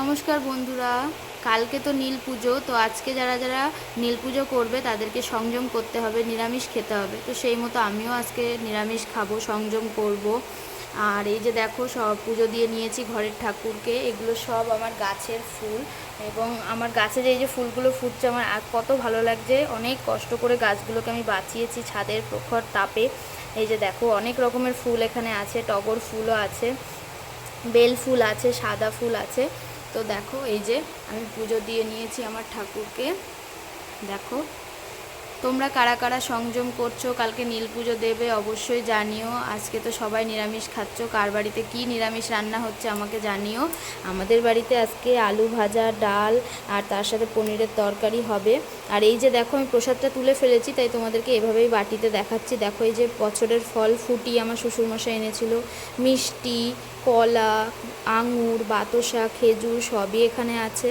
নমস্কার বন্ধুরা। কালকে তো নীল পুজো, তো আজকে যারা যারা নীল পুজো করবে তাদেরকে সংযম করতে হবে, নিরামিষ খেতে হবে। তো সেই মতো আমিও আজকে নিরামিষ খাব, সংযম করব। আর এই যে দেখো, সব পুজো দিয়ে নিয়েছি ঘরের ঠাকুরকে। এগুলো সব আমার গাছের ফুল এবং আমার গাছে যে এই যে ফুলগুলো ফুটছে, আমার কত ভালো লাগছে। অনেক কষ্ট করে গাছগুলোকে আমি বাঁচিয়েছি ছাদের প্রখর তাপে। এই যে দেখো, অনেক রকমের ফুল এখানে আছে, টগর ফুলও আছে, বেল ফুল আছে, সাদা ফুল আছে। তো দেখো এই যে আমি পুজো দিয়ে নিয়েছি আমার ঠাকুরকে। দেখো তোমরা কারা কারা সংযম করছ, কালকে নীল পুজো দেবে অবশ্যই জানিও। আজকে তো সবাই নিরামিষ খাচ্ছ, কার বাড়িতে কি নিরামিষ রান্না হচ্ছে আমাকে জানিও। আমাদের বাড়িতে আজকে আলু ভাজা, ডাল আর তার সাথে পনিরের তরকারি হবে। আর এই যে দেখো, আমি প্রসাদটা তুলে ফেলেছি, তাই তোমাদেরকে এভাবেই বাটিতে দেখাচ্ছি। দেখো, এই যে বছরের ফল ফুটি আমার শ্বশুরমশাই এনেছিল। মিষ্টি, কলা, আঙুর বাতাসা খেজুর সবই এখানে আছে।